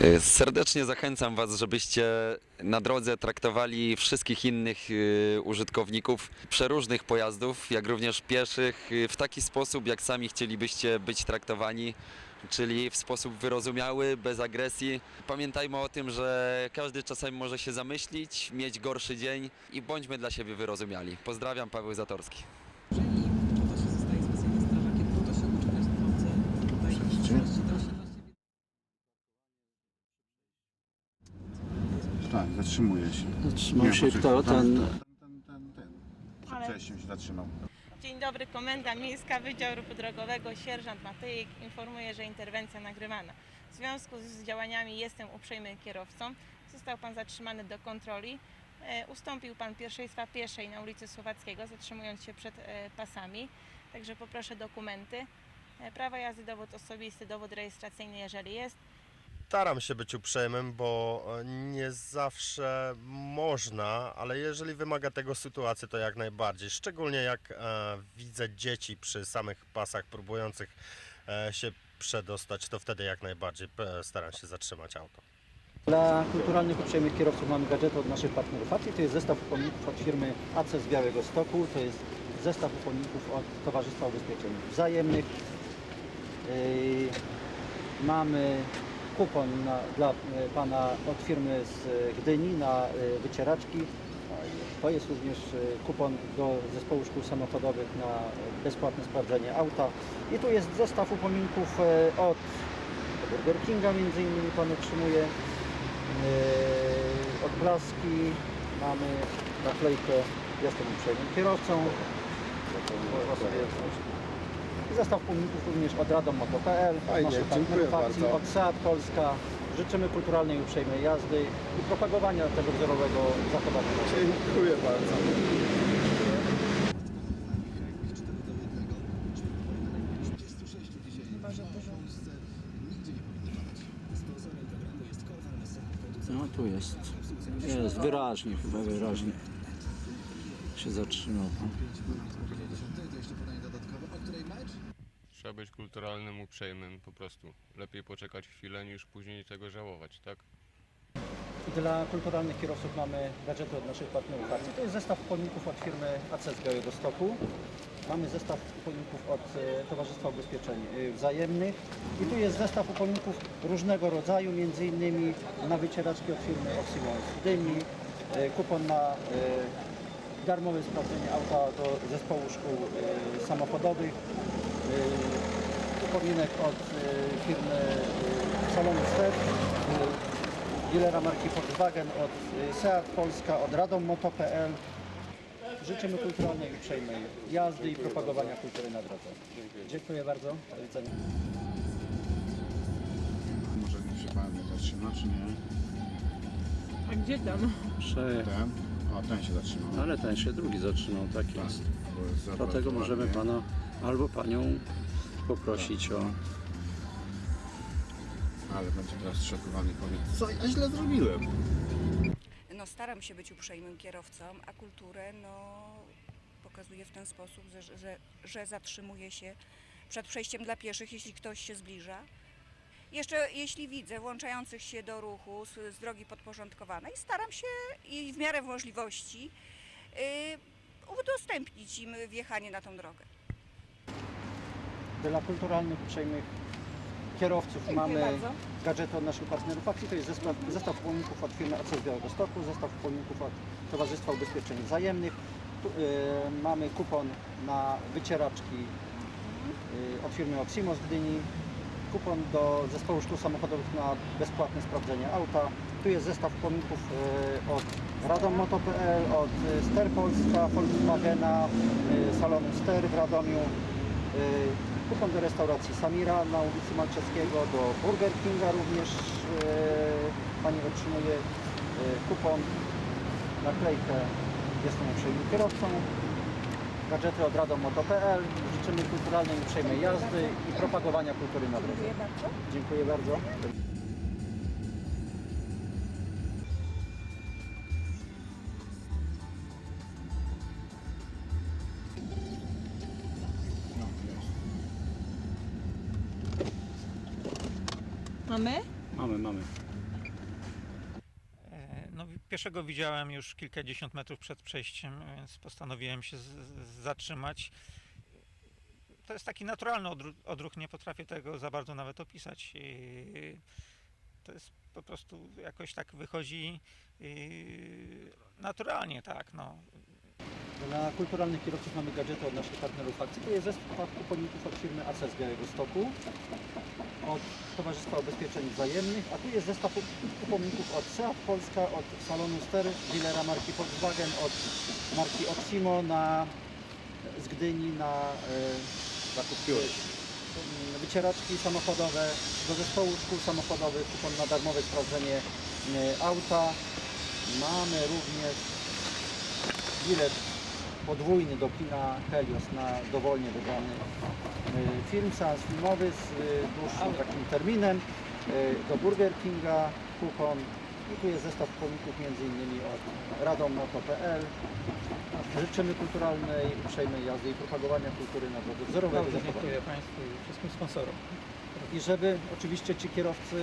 Y, Serdecznie zachęcam Was, żebyście na drodze traktowali wszystkich innych y, użytkowników przeróżnych pojazdów, jak również pieszych, y, w taki sposób, jak sami chcielibyście być traktowani, czyli w sposób wyrozumiały, bez agresji. Pamiętajmy o tym, że każdy czasami może się zamyślić, mieć gorszy dzień i bądźmy dla siebie wyrozumiali. Pozdrawiam, Paweł Zatorski. to się zostaje specjalna straża, kiedy to się uczekać na drodze. Tutaj Przejście? to się Tak, zatrzymuje się. Zatrzymał Nie, się poczekaj, kto? Ten, ten, ten, ten. Ale- Wcześniej się zatrzymał. Dzień dobry, Komenda Miejska Wydziału Ruchu Drogowego, sierżant Matyjek informuje, że interwencja nagrywana. W związku z działaniami jestem uprzejmy kierowcą. Został Pan zatrzymany do kontroli. E, ustąpił Pan pierwszeństwa pieszej na ulicy Słowackiego, zatrzymując się przed e, pasami. Także poproszę dokumenty. E, prawa jazdy, dowód osobisty, dowód rejestracyjny, jeżeli jest. Staram się być uprzejmym, bo e, nie zawsze można, ale jeżeli wymaga tego sytuacja, to jak najbardziej. Szczególnie jak e, widzę dzieci przy samych pasach próbujących e, się przedostać, to wtedy jak najbardziej e, staram się zatrzymać auto. dla kulturalnych uprzejmych kierowców mamy gadżety od naszych partnerów ACI. To jest zestaw upomników od firmy AC z Białego Stoku. To jest zestaw upomników od Towarzystwa Ubezpieczeń Wzajemnych. Yy, mamy kupon na, dla e, Pana od firmy z e, Gdyni na e, wycieraczki. To jest również kupon do zespołu szkół samochodowych na bezpłatne sprawdzenie auta. I tu jest zestaw upominków od Burger Kinga między innymi Pan otrzymuje. Yy, odblaski, mamy naklejkę Jestem uprzejmym kierowcą. Można sobie zestaw pomników również od Radom.pl, od Fajnie, naszych dziękuję partnerów akcji, od SEAT Polska. Życzymy kulturalnej i uprzejmej jazdy i propagowania tego wzorowego zachowania. Dziękuję bardzo. No tu jest. Jest wyraźnie, chyba wyraźnie się zatrzymał. Trzeba być kulturalnym, uprzejmym, po prostu. Lepiej poczekać chwilę niż później tego żałować, tak? Dla kulturalnych kierowców mamy gadżety od naszych partnerów akcji. To jest zestaw pomników od firmy AC z Białego Stoku. Mamy zestaw upomników od e, Towarzystwa Ubezpieczeń e, Wzajemnych. I tu jest zestaw upomników różnego rodzaju, między innymi na wycieraczki od firmy Oxymon z Dyni, e, kupon na darmowe sprawdzenie auta do zespołu szkół samochodowych, upominek od e, firmy e, Salonu Step, dealera marki Volkswagen, od y, Seat Polska, od Radom.pl. Życzymy kulturalnej i uprzejmej jazdy i propagowania kultury na drodze. Dziękuję bardzo. Do widzenia. Może nie się pan nie zatrzyma, czy nie? A gdzie tam? Ten? O, ten się zatrzymał. Ale ten się drugi zatrzymał, tak jest. Bo jest za Dlatego bardzo możemy ładnie. pana albo panią poprosić o Ale będzie teraz szokowany powie, co ja źle zrobiłem? No staram się być uprzejmym kierowcą, a kulturę no pokazuję w ten sposób, że, że, że zatrzymuję się przed przejściem dla pieszych, jeśli ktoś się zbliża. Jeszcze jeśli widzę włączających się do ruchu z, z drogi podporządkowanej, staram się i w miarę możliwości yy, udostępnić im wjechanie na tą drogę. Dla kulturalnych, uprzejmych kierowców mamy bardzo. gadżety od naszych partnerów akcji. To jest zestaw, zestaw pomników od firmy AC z Białego Stoku, zestaw pomników od Towarzystwa Ubezpieczeń Wzajemnych. Tu, y, mamy kupon na wycieraczki y, od firmy Oximo z Gdyni. Kupon do zespołu szkół samochodowych na bezpłatne sprawdzenie auta. Tu jest zestaw pomników y, od Radommoto.pl, od Ster Polska, Volkswagena, y, salonu Ster w Radomiu. Y, Kupon do restauracji Samira na ulicy Malczewskiego, do Burger Kinga również y, Pani otrzymuje y, kupon, naklejkę Jestem uprzejmym kierowcą, gadżety od radomoto.pl. Życzymy kulturalnej i uprzejmej jazdy i propagowania kultury na drodze. Dziękuję bardzo. Mamy? Mamy, mamy. E, no, pieszego widziałem już kilkadziesiąt metrów przed przejściem, więc postanowiłem się zatrzymać. To jest taki naturalny odruch, odruch, nie potrafię tego za bardzo nawet opisać. To jest po prostu jakoś tak wychodzi naturalnie, tak. No. Dla kulturalnych kierowców mamy gadżety od naszych partnerów akcji. To jest zestaw kuponików od firmy AC z Białego Stoku, od Towarzystwa Ubezpieczeń Wzajemnych, a tu jest zestaw kuponików od Seat Polska, od salonu Ster, dealera marki Volkswagen, od marki Oximo na, z Gdyni na e, zakup e, wycieraczki samochodowe, do zespołu szkół samochodowych, kupon na darmowe sprawdzenie e, auta. Mamy również bilet podwójny do kina Helios na dowolnie wybrany y, film, seans filmowy z y, dłuższym takim terminem, y, do Burger Kinga, kupon i tu jest zestaw między innymi od radommoto.pl. Życzymy kulturalnej, uprzejmej jazdy i propagowania kultury na drodze Bardzo zachowania. dziękuję Państwu i wszystkim sponsorom. I żeby oczywiście ci kierowcy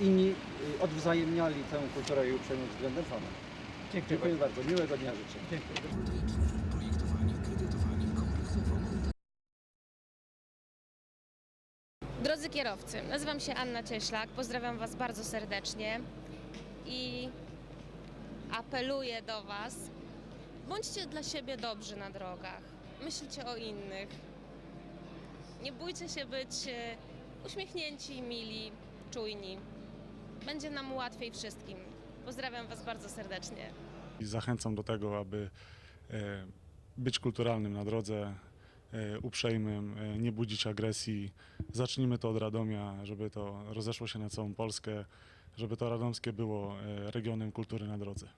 inni odwzajemniali tę kulturę i uprzejmość względem Pana. Dziękuję, Dziękuję bardzo, miłego dnia życzę. Dziękuję. Drodzy kierowcy, nazywam się Anna Cieślak, pozdrawiam Was bardzo serdecznie i apeluję do Was, bądźcie dla siebie dobrzy na drogach, myślcie o innych, nie bójcie się być e, uśmiechnięci, mili, czujni. Będzie nam łatwiej wszystkim. Pozdrawiam Was bardzo serdecznie. I zachęcam do tego, aby e, być kulturalnym na drodze, uprzejmym, e, nie budzić agresji. Zacznijmy to od Radomia, żeby to rozeszło się na całą Polskę, żeby to radomskie było e, regionem kultury na drodze.